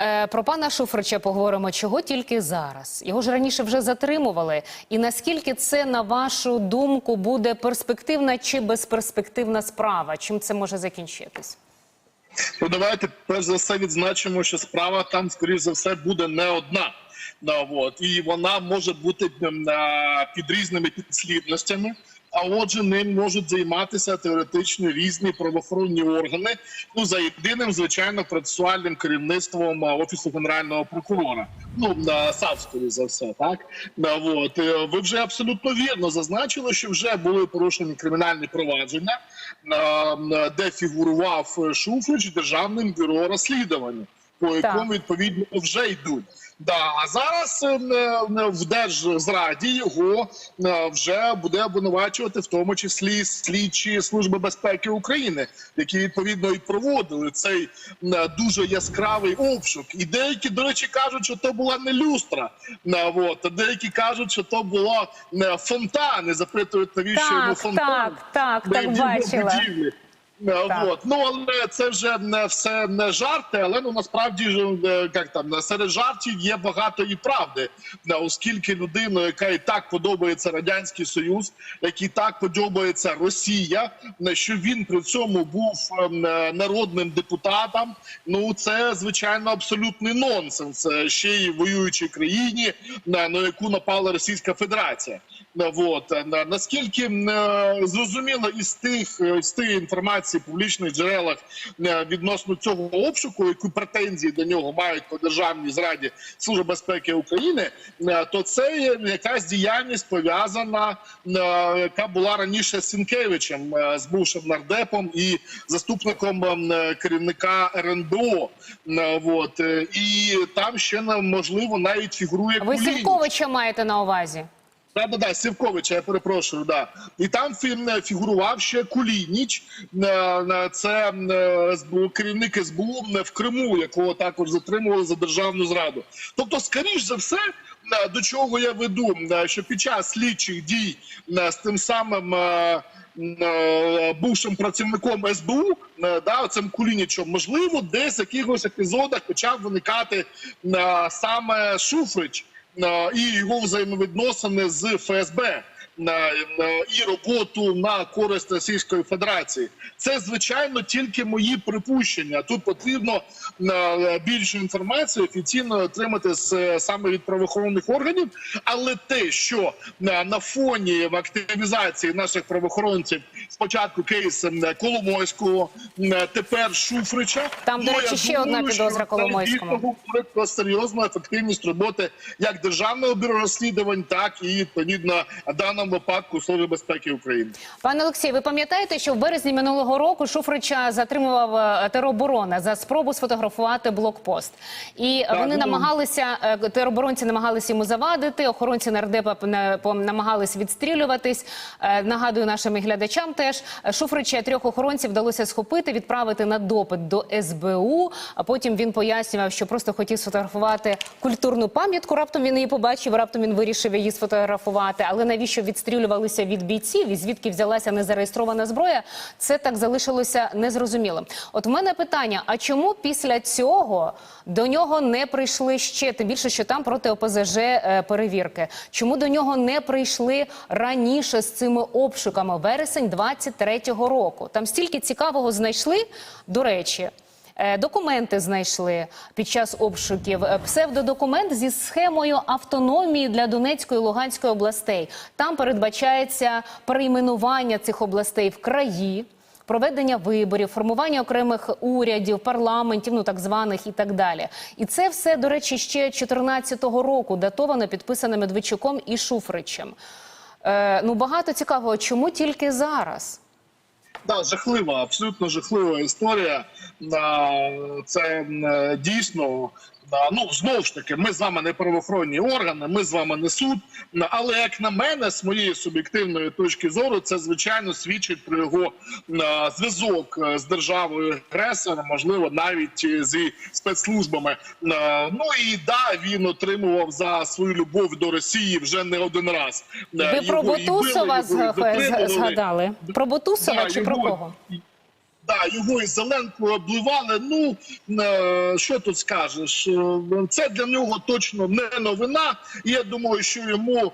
Е, Про пана Шуфрича поговоримо. Чого тільки зараз? Його ж раніше вже затримували. І наскільки це, на вашу думку, буде перспективна чи безперспективна справа? Чим це може закінчитись? Ну давайте перш за все відзначимо, що справа там, скоріш за все, буде не одна. Да, от. І вона може бути під різними підслідностями. А отже, ним можуть займатися теоретично різні правоохоронні органи. Ну за єдиним, звичайно, процесуальним керівництвом офісу генерального прокурора. Ну на скоріш за все, так от. Е, ви вже абсолютно вірно зазначили, що вже були порушені кримінальні провадження, де фігурував е, Шуфрич державним бюро розслідування, по якому відповідно вже йдуть. Да, а зараз е, е, в держзраді його е, вже буде обвинувачувати в тому числі слідчі служби безпеки України, які відповідно і проводили цей дуже яскравий обшук. І деякі, до речі, кажуть, що то була не люстра. от, а деякі кажуть, що то було фонтан. І запитують, навіщо Так, йому фонтан так, так, на так бачила. будівлі. Е, Так. Вот. Ну але це вже не все не жарти, але ну насправді ж е, як там серед жартів є багато і правди, Е, оскільки людина, яка і так подобається радянський союз, який так подобається Росія, е, що він при цьому був ем, е, народним депутатом. Ну це звичайно абсолютний нонсенс. Е, Ще й в воюючій країні, на яку напала Російська Федерація. Вот. На- Наскільки е, зрозуміло із тих е, з тієї інформації в публічних джерелах е, відносно цього обшуку, які претензії до нього мають по державній зраді Служби безпеки України, то це якась діяльність пов'язана, яка була раніше з Сінкевичем, з бувшим нардепом і заступником керівника РНБО. Вот. І там ще можливо навіть фігурує Ви Кулініч. Сівковича маєте на увазі? Да, да, да, Сівковича, я перепрошую, да. І там фі- фігурував ще Кулініч, е, е, це е, керівник СБУ в Криму, якого також затримували за державну зраду. Тобто, скоріш за все, е, до чого я веду, е, що під час слідчих дій е, з тим самим. е, е, Бувшим працівником СБУ, е, да, цим Кулінічем, можливо, десь в якихось епізодах почав виникати е, саме Шуфрич е, і його взаємовідносини з ФСБ і роботу на користь Російської Федерації. Це звичайно тільки мої припущення. Тут потрібно е, більше інформації офіційно отримати з е, саме від правоохоронних органів. Але те, що е, на фоні активізації наших правоохоронців спочатку кейсом е, Коломойського, тепер Шуфрича, Там, до ну, речі, ще одна підозра Коломойському. говорить про серйозну ефективність роботи як державного бюро розслідувань, так і відповідно в даному випадку Служби безпеки України. Пане Олексій, ви пам'ятаєте, що в березні минулого року Шуфрича затримував е, тероборона за спробу сфотографувати блокпост, і Так, вони ну. намагалися е, тероборонці намагалися йому завадити. Охоронці нардепа на- пом- намагались відстрілюватись. Е, Нагадую нашим глядачам теж Е, Шуфрича трьох охоронців вдалося схопити, відправити на допит до СБУ. А потім він пояснював, що просто хотів сфотографувати культурну пам'ятку. Раптом він її побачив, раптом він вирішив її сфотографувати. Але навіщо відстрілювалися від бійців і звідки взялася незареєстрована зброя? Це так залишилося незрозумілим. От в мене питання: а чому після цього до нього не прийшли ще? Тим більше, що там проти ОПЗЖ е, перевірки. Чому до нього не прийшли раніше з цими обшуками? Вересень 23-го року. Там стільки цікавого знайшли. До речі. Е, Документи знайшли під час обшуків. Е, Псевдодокумент зі схемою автономії для Донецької і Луганської областей. Там передбачається перейменування цих областей в краї. Проведення виборів, формування окремих урядів, парламентів, ну так званих і так далі. І це все, до речі, ще 2014 року датовано, підписано Медведчуком і Шуфричем. Е, ну багато цікавого, чому тільки зараз? Да, жахлива, абсолютно жахлива історія. Це дійсно. Ну знову ж таки, ми з вами не правоохоронні органи, ми з вами не суд. Але як на мене, з моєї суб'єктивної точки зору, це звичайно свідчить про його а, зв'язок е, з державою агресором, можливо, навіть е, зі спецслужбами. Ну і да, він отримував за свою любов до Росії вже не один раз. Е, Ви Його про Бутусова його згадали? Про Бутусова Да, чи про кого? Да, його і Зеленкою обливали. Ну е, що тут скажеш? Е, Це для нього точно не новина. Я думаю, що йому е,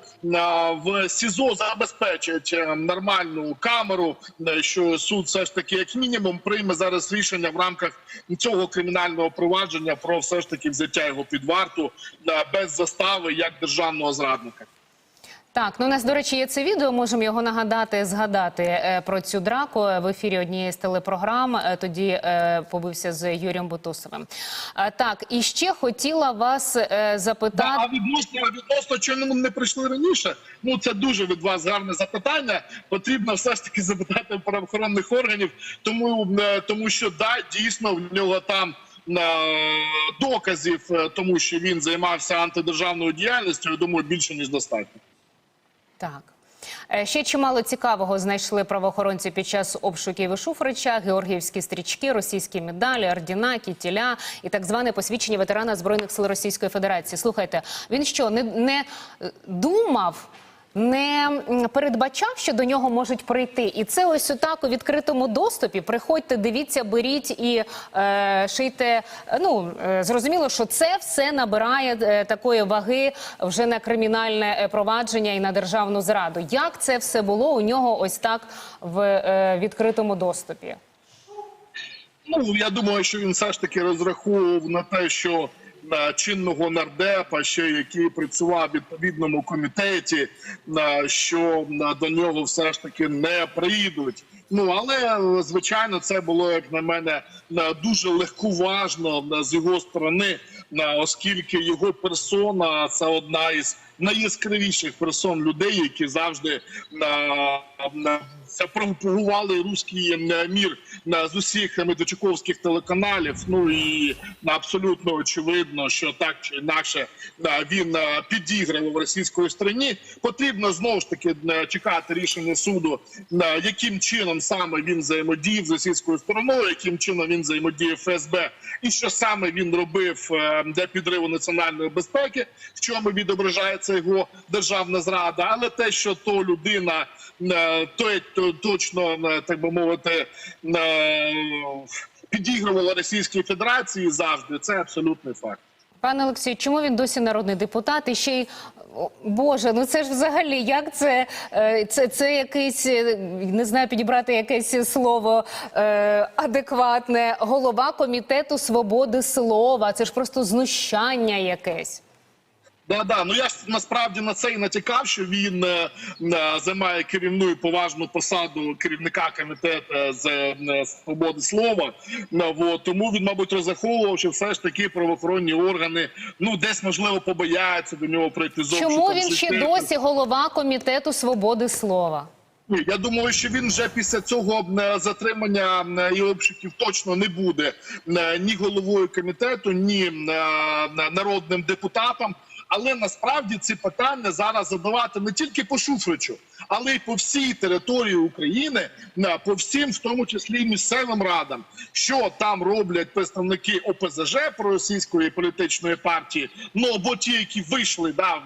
в СІЗО забезпечать нормальну камеру. Що суд все ж таки, як мінімум, прийме зараз рішення в рамках цього кримінального провадження про все ж таки взяття його під варту без застави як державного зрадника. Так, ну у нас, до речі, є це відео. Можемо його нагадати, згадати е, про цю драку в ефірі однієї з телепрограм. Е, Тоді е, побився з Юрієм Бутусовим. Е, так, і ще хотіла вас е, Да, а відносно відносно чому не прийшли раніше? Ну це дуже від вас гарне запитання. Потрібно все ж таки запитати правоохоронних органів, тому е, тому що да, дійсно в нього там. е, Доказів, е, тому що він займався антидержавною діяльністю, я думаю, більше ніж достатньо. Так. Е, Ще чимало цікавого знайшли правоохоронці під час обшуків і Шуфрича, георгіївські стрічки, російські медалі, ордіна, кітіля і так зване посвідчення ветерана збройних сил Російської Федерації. Слухайте, він що не, не е, думав? Не передбачав, що до нього можуть прийти, і це ось отак у відкритому доступі. Приходьте, дивіться, беріть і е, шийте. Ну е, зрозуміло, що це все набирає е, такої ваги вже на кримінальне е, провадження і на державну зраду. Як це все було у нього ось так в е, відкритому доступі? Ну я думаю, що він все ж таки розраховував на те, що чинного нардепа, ще який працював в відповідному комітеті, що до нього все ж таки не прийдуть. Ну але звичайно, це було як на мене дуже легковажно з його сторони, оскільки його персона це одна із найяскравіших персон людей, які завжди пропагували руський е, мір з усіх медведчуковських телеканалів. Ну і абсолютно очевидно, що так чи інакше він е, підіграв російської стороні. Потрібно знову ж таки чекати рішення суду, яким чином саме він взаємодіяв з російською стороною, яким чином він взаємодіяв ФСБ, і що саме він робив е, для підриву національної безпеки, в чому відображається його державна зрада, але те, що то людина е, то, то точно е, так би мовити. Підігрувала Російській Федерації завжди. Це абсолютний факт. Пане Олексію, чому він досі народний депутат? І ще й Боже, ну це ж взагалі як це? Е, Це, це якийсь е, не знаю, підібрати якесь слово е, адекватне. Голова комітету свободи слова. Це ж просто знущання якесь. Да, да. Ну я ж насправді на це і натякав, що він е, е, займає керівну і поважну посаду керівника комітету з е, свободи слова. Ну, вот. Тому він, мабуть, розраховував, що все ж таки правоохоронні органи ну десь можливо побояться до нього прийти з Чому він ще досі голова комітету свободи слова? Ні, Я думаю, що він вже після цього е, затримання е, і обшуків точно не буде е, ні головою комітету, ні е, народним депутатом. Але насправді ці питання зараз задавати не тільки по Шуфричу, але й по всій території України, по всім, в тому числі місцевим радам, що там роблять представники ОПЗЖ проросійської політичної партії. Ну або ті, які вийшли, да,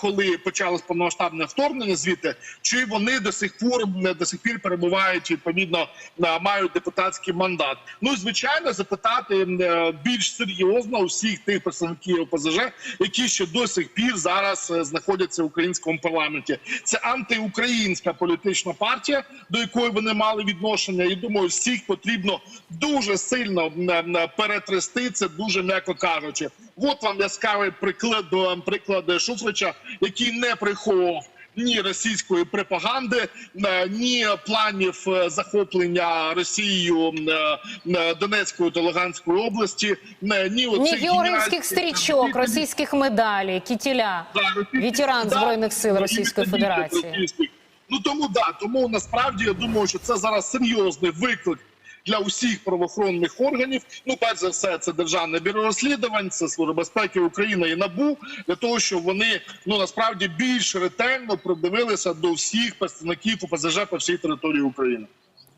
коли почалось повномасштабне вторгнення, звідти чи вони до сих пор е, до сих пір перебувають відповідно мають депутатський мандат. Ну і звичайно, запитати е, більш серйозно усіх тих представників ОПЗЖ, які ще до сих пір зараз е, знаходяться в українському парламенті. Це антиукраїнська політична партія, до якої вони мали відношення. І думаю, всіх потрібно дуже сильно перетрясти. Це дуже м'яко кажучи. От вам яскравий приклад е, приклад Шуфрича, який не приховував ні російської пропаганди, е, ні планів е, захоплення Росією е, Донецької та Луганської області, ні Ні оцих георгіївських стрічок, російських медалей, кітіля. Да, Збройних сил Російської Федерації. Ну тому да, тому насправді я думаю, що це зараз серйозний виклик. Для усіх правоохоронних органів, ну перш за все, це державне бюро розслідувань, це служба безпеки України і НАБУ для того, щоб вони ну насправді більш ретельно придивилися до всіх представників ОПЗЖ по всій території України.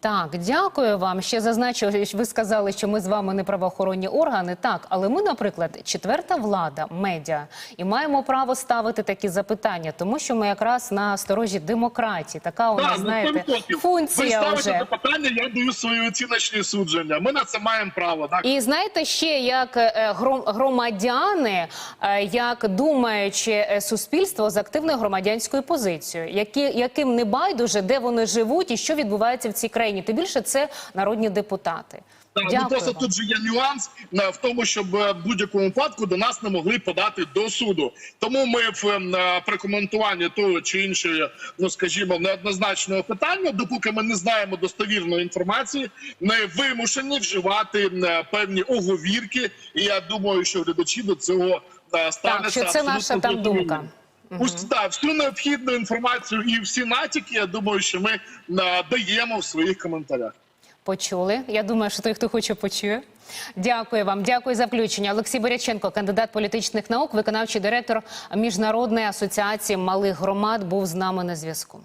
Так, дякую вам. Ще зазначу, ви сказали, що ми з вами не правоохоронні органи. Так, але ми, наприклад, четверта влада, медіа, і маємо право ставити такі запитання, тому що ми якраз на сторожі демократії. Така у нас, ну, знаєте, 100%. Ви функція ставите вже. запитання, я даю свої оціночні судження. Ми на це маємо право. Так? І знаєте, ще як е, громадяни, е, як думаюче е, суспільство з активною громадянською позицією, які, яким не байдуже, де вони живуть і що відбувається в цій країні. Тим більше це народні депутати. Так, ну просто вам. тут же є нюанс в тому, щоб е, в будь-якому випадку до нас не могли подати до суду. Тому ми в ем, е, при коментуванні того чи іншої, ну скажімо, неоднозначного питання, допоки ми не знаємо достовірної інформації, не вимушені вживати е, певні оговірки. І я думаю, що глядачі до цього ставляться що це наша там думка. Ось Да, всю необхідну інформацію і всі натяки, я думаю, що ми е, даємо в своїх коментарях. Почули. Я думаю, що той, хто хоче, почує. Дякую вам. Дякую за включення. Олексій Боряченко, кандидат політичних наук, виконавчий директор Міжнародної асоціації малих громад, був з нами на зв'язку.